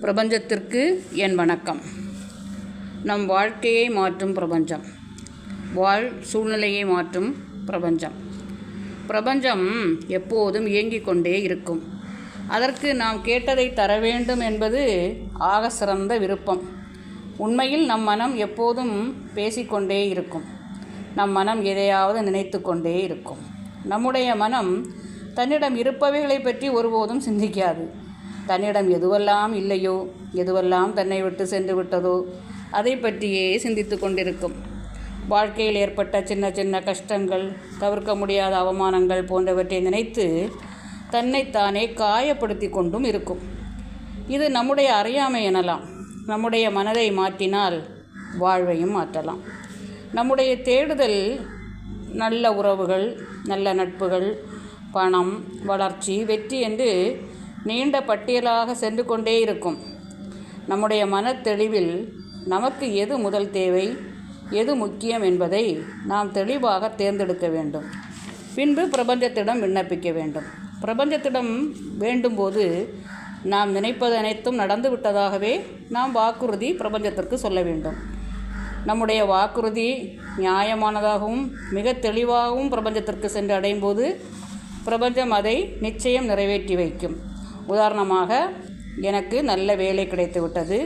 பிரபஞ்சத்திற்கு என் வணக்கம். நம் வாழ்க்கையை மாற்றும் பிரபஞ்சம். வாழ் சூழ்நிலையை மாற்றும் பிரபஞ்சம். பிரபஞ்சம் எப்போதும் இயங்கிக் கொண்டே இருக்கும். அதற்கு நாம் கேட்டதை தர வேண்டும் என்பது ஆக சிறந்த விருப்பம். உண்மையில் நம் மனம் எப்போதும் பேசிக்கொண்டே இருக்கும். நம் மனம் எதையாவது நினைத்து கொண்டே இருக்கும். நம்முடைய மனம் தன்னிடம் இருப்பவைகளை பற்றி ஒருபோதும் சிந்திக்காது. தன்னிடம் எதுவெல்லாம் இல்லையோ எதுவெல்லாம் தன்னை விட்டு சென்று விட்டதோ அதை பற்றியே சிந்தித்து கொண்டிருக்கும். வாழ்க்கையில் ஏற்பட்ட சின்ன சின்ன கஷ்டங்கள் தவிர்க்க முடியாத அவமானங்கள் போன்றவற்றை நினைத்து தன்னைத்தானே காயப்படுத்தி கொண்டும் இருக்கும். இது நம்முடைய அறியாமை எனலாம். நம்முடைய மனதை மாற்றினால் வாழ்வையும் மாற்றலாம். நம்முடைய தேடுதல் நல்ல உறவுகள் நல்ல நட்புகள் பணம் வளர்ச்சி வெற்றி என்று நீண்ட பட்டியலாக சென்று கொண்டே இருக்கும். நம்முடைய மனத்தெளிவில் நமக்கு எது முதல் தேவை எது முக்கியம் என்பதை நாம் தெளிவாக தேர்ந்தெடுக்க வேண்டும். பின்பு பிரபஞ்சத்திடம் விண்ணப்பிக்க வேண்டும். பிரபஞ்சத்திடம் வேண்டும்போது நாம் நினைப்பது அனைத்தும் நடந்துவிட்டதாகவே நாம் வாக்குறுதி பிரபஞ்சத்திற்கு சொல்ல வேண்டும். நம்முடைய வாக்குறுதி நியாயமானதாகவும் மிக தெளிவாகவும் பிரபஞ்சத்திற்கு சென்று அடையும் போது பிரபஞ்சம் அதை நிச்சயம் நிறைவேற்றி வைக்கும். உதாரணமாக எனக்கு நல்ல வேலை கிடைத்து விட்டது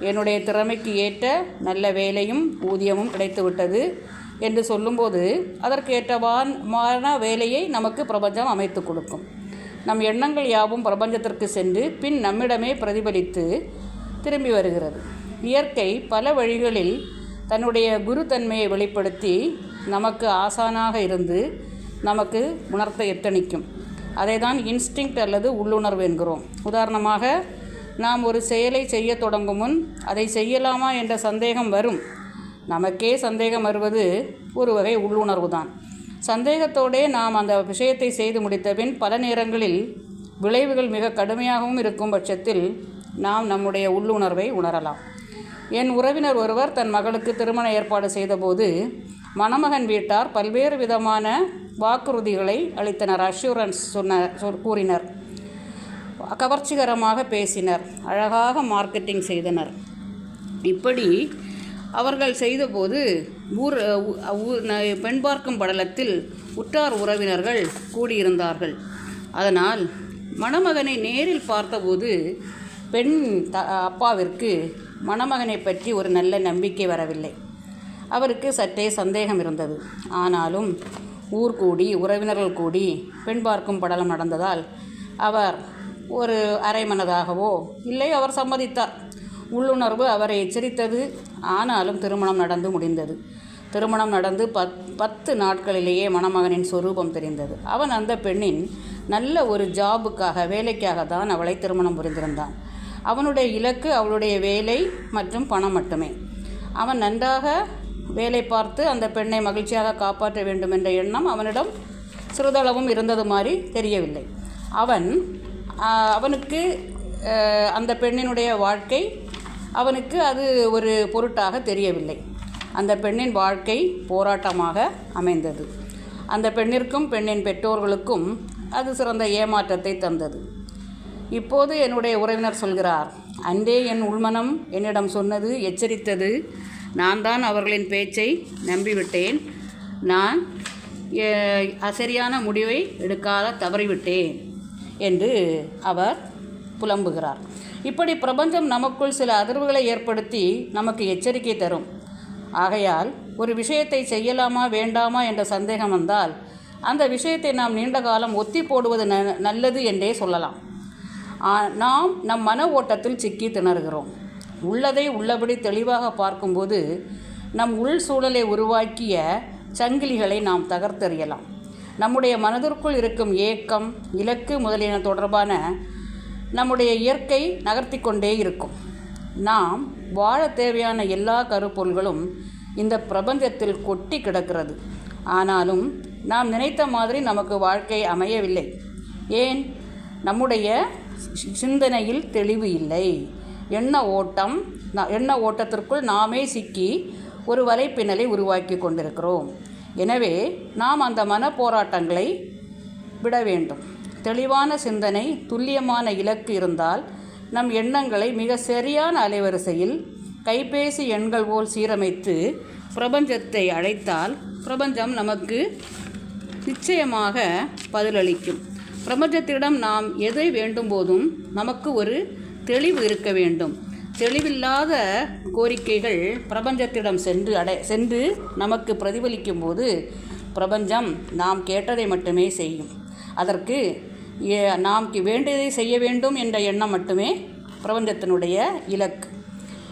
என்னுடைய திறமைக்கு ஏற்ற நல்ல வேலையும் ஊதியமும் கிடைத்து விட்டது என்று சொல்லும்போது அதற்கு ஏற்றவான வேலையை நமக்கு பிரபஞ்சம் அமைத்து கொடுக்கும். நம் எண்ணங்கள் யாவும் பிரபஞ்சத்திற்கு சென்று பின் நம்மிடமே பிரதிபலித்து திரும்பி வருகிறது. இயற்கை பல வழிகளில் தன்னுடைய குருத்தன்மையை வெளிப்படுத்தி நமக்கு ஆசானாக இருந்து நமக்கு உணர்த்த எத்தனிக்கும் அதை தான் இன்ஸ்டிங்க்ட் அல்லது உள்ளுணர்வு என்கிறோம். உதாரணமாக நாம் ஒரு செயலை செய்ய தொடங்கும் முன் அதை செய்யலாமா என்ற சந்தேகம் வரும். நமக்கே சந்தேகம் வருவது ஒரு வகை உள்ளுணர்வு தான் சந்தேகத்தோடே நாம் அந்த விஷயத்தை செய்து முடித்தபின் பல நேரங்களில் விளைவுகள் மிக கடுமையாகவும் இருக்கும் பட்சத்தில் நாம் நம்முடைய உள்ளுணர்வை உணரலாம். என் உறவினர் ஒருவர் தன் மகளுக்கு திருமண ஏற்பாடு செய்தபோது மணமகன் வீட்டார் பல்வேறு விதமான வாக்குறுதிகளை அளித்தனர் அஷூரன்ஸ் சொன்ன கூறினர். கவர்ச்சிகரமாக பேசினர் அழகாக மார்க்கெட்டிங் செய்தனர். இப்படி அவர்கள் செய்தபோது ஊர் ஊர் பெண் பார்க்கும் படலத்தில் உற்றார் உறவினர்கள் கூடியிருந்தார்கள். அதனால் மணமகனை நேரில் பார்த்தபோது பெண் த அப்பாவிற்கு மணமகனை பற்றி ஒரு நல்ல நம்பிக்கை வரவில்லை. அவருக்கு சற்றே சந்தேகம் இருந்தது. ஆனாலும் ஊர் கூடி உறவினர்கள் கூடி பெண் பார்க்கும் படலம் நடந்ததால் அவர் ஒரு அரைமனதாகவோ இல்லை அவர் சம்மதித்தார். உள்ளுணர்வு அவரை எச்சரித்தது. ஆனாலும் திருமணம் நடந்து முடிந்தது. திருமணம் நடந்து பத் பத்து நாட்களிலேயே மணமகனின் சொரூபம் தெரிந்தது. அவன் அந்த பெண்ணின் நல்ல ஒரு ஜாபுக்காக வேலைக்காக தான் அவளை திருமணம் புரிந்திருந்தான். அவனுடைய இலக்கு அவளுடைய வேலை மற்றும் பணம் மட்டுமே. அவன் நன்றாக வேலை பார்த்து அந்த பெண்ணை மகிழ்ச்சியாக காப்பாற்ற வேண்டும் என்ற எண்ணம் அவனிடம் சிறிதளவும் இருந்தது மாதிரி தெரியவில்லை. அவன் அவனுக்கு அந்த பெண்ணினுடைய வாழ்க்கை அவனுக்கு அது ஒரு பொருட்டாக தெரியவில்லை. அந்த பெண்ணின் வாழ்க்கை போராட்டமாக அமைந்தது. அந்த பெண்ணிற்கும் பெண்ணின் பெற்றோர்களுக்கும் அது சிறந்த ஏமாற்றத்தை தந்தது. இப்போது என்னுடைய உறவினர் சொல்கிறார் அன்றே என் உள்மனம் என்னிடம் சொன்னது எச்சரித்தது. நான் தான் அவர்களின் பேச்சை நம்பிவிட்டேன். நான் சரியான முடிவை எடுக்காத தவறிவிட்டேன் என்று அவர் புலம்புகிறார். இப்படி பிரபஞ்சம் நமக்குள் சில அதிர்வுகளை ஏற்படுத்தி நமக்கு எச்சரிக்கை தரும். ஆகையால் ஒரு விஷயத்தை செய்யலாமா வேண்டாமா என்ற சந்தேகம் வந்தால் அந்த விஷயத்தை நாம் நீண்ட காலம் ஒத்தி போடுவது ந நல்லது என்றே சொல்லலாம். நாம் நம் மன ஓட்டத்தில் சிக்கி திணறுகிறோம். உள்ளதை உள்ளபடி தெளிவாக பார்க்கும்போது நம் உள் சூழலை உருவாக்கிய சங்கிலிகளை நாம் தகர்த்தெறியலாம். நம்முடைய மனதிற்குள் இருக்கும் ஏக்கம் இலக்கு முதலியன தொடர்பான நம்முடைய இயற்கை நகர்த்தி கொண்டே இருக்கும். நாம் வாழ தேவையான எல்லா கருப்பொருள்களும் இந்த பிரபஞ்சத்தில் கொட்டி கிடக்கிறது. ஆனாலும் நாம் நினைத்த மாதிரி நமக்கு வாழ்க்கை அமையவில்லை. ஏன்? நம்முடைய சிந்தனையில் தெளிவு இல்லை. எண்ண ஓட்டம் எண்ண ஓட்டத்திற்குள் நாமே சிக்கி ஒரு வலைப்பின்னலை உருவாக்கி கொண்டிருக்கிறோம். எனவே நாம் அந்த மன போராட்டங்களை விட வேண்டும். தெளிவான சிந்தனை துல்லியமான இலக்கு இருந்தால் நம் எண்ணங்களை மிக சரியான அலைவரிசையில் கைபேசி எண்கள் போல் சீரமைத்து பிரபஞ்சத்தை அழைத்தால் பிரபஞ்சம் நமக்கு நிச்சயமாக பதிலளிக்கும். பிரபஞ்சத்திடம் நாம் எதை வேண்டும் போதும் நமக்கு ஒரு தெளிவு இருக்க வேண்டும். தெளிவில்லாத கோரிக்கைகள் பிரபஞ்சத்திடம் சென்று அடை சென்று நமக்கு பிரதிபலிக்கும் போது பிரபஞ்சம் நாம் கேட்டதை மட்டுமே செய்யும். அதற்கு ஏ- நாம் வேண்டியதை செய்ய வேண்டும் என்ற எண்ணம் மட்டுமே பிரபஞ்சத்தினுடைய இலக்கு.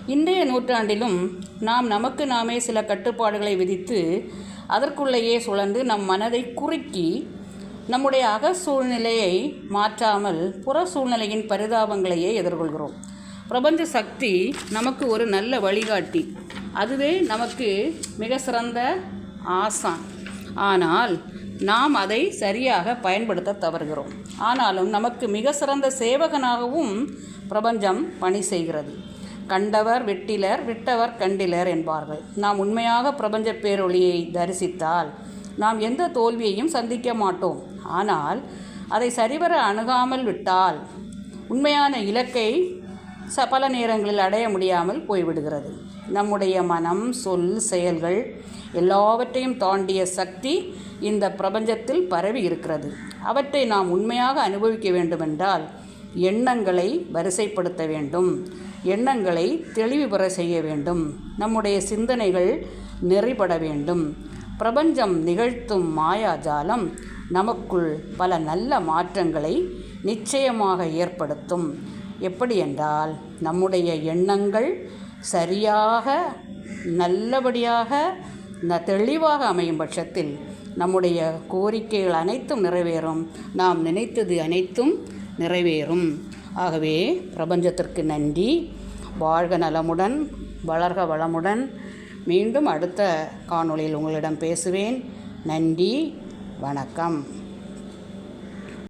இன்றைய நூற்றாண்டிலும் நாம் நமக்கு நாமே சில கட்டுப்பாடுகளை விதித்து அதற்குள்ளேயே சுழந்து நம் மனதை குறுக்கி நம்முடைய அக சூழ்நிலையை மாற்றாமல் புற சூழ்நிலையின் பரிதாபங்களையே எதிர்கொள்கிறோம். பிரபஞ்ச சக்தி நமக்கு ஒரு நல்ல வழிகாட்டி. அதுவே நமக்கு மிக சிறந்த ஆசான். ஆனால் நாம் அதை சரியாக பயன்படுத்த தவறுகிறோம். ஆனாலும் நமக்கு மிக சிறந்த சேவகனாகவும் பிரபஞ்சம் பணி செய்கிறது. கண்டவர் வெட்டிலர் விட்டவர் கண்டிலர் என்பார்கள். நாம் உண்மையாக பிரபஞ்ச பேரொளியை தரிசித்தால் நாம் எந்த தோல்வியையும் சந்திக்க மாட்டோம். ஆனால் அதை சரிவர அணுகாமல் விட்டால் உண்மையான இலக்கை ச பல நேரங்களில் அடைய முடியாமல் போய்விடுகிறது. நம்முடைய மனம் சொல் செயல்கள் எல்லாவற்றையும் தாண்டிய சக்தி இந்த பிரபஞ்சத்தில் பரவி இருக்கிறது. அவற்றை நாம் உண்மையாக அனுபவிக்க வேண்டுமென்றால் எண்ணங்களை வரிசைப்படுத்த வேண்டும். எண்ணங்களை தெளிவு பெற செய்ய வேண்டும். நம்முடைய சிந்தனைகள் நெறிபட வேண்டும். பிரபஞ்சம் நிகழ்த்தும் மாயாஜாலம் நமக்குள் பல நல்ல மாற்றங்களை நிச்சயமாக ஏற்படுத்தும். எப்படி என்றால் நம்முடைய எண்ணங்கள் சரியாக நல்லபடியாக ந தெளிவாக அமையும் பட்சத்தில் நம்முடைய கோரிக்கைகள் அனைத்தும் நிறைவேறும். நாம் நினைத்தது அனைத்தும் நிறைவேறும். ஆகவே பிரபஞ்சத்திற்கு நன்றி. வாழ்க நலமுடன் வளர்க வளமுடன். மீண்டும் அடுத்த காணொளியில் உங்களிடம் பேசுவேன். நன்றி வணக்கம்.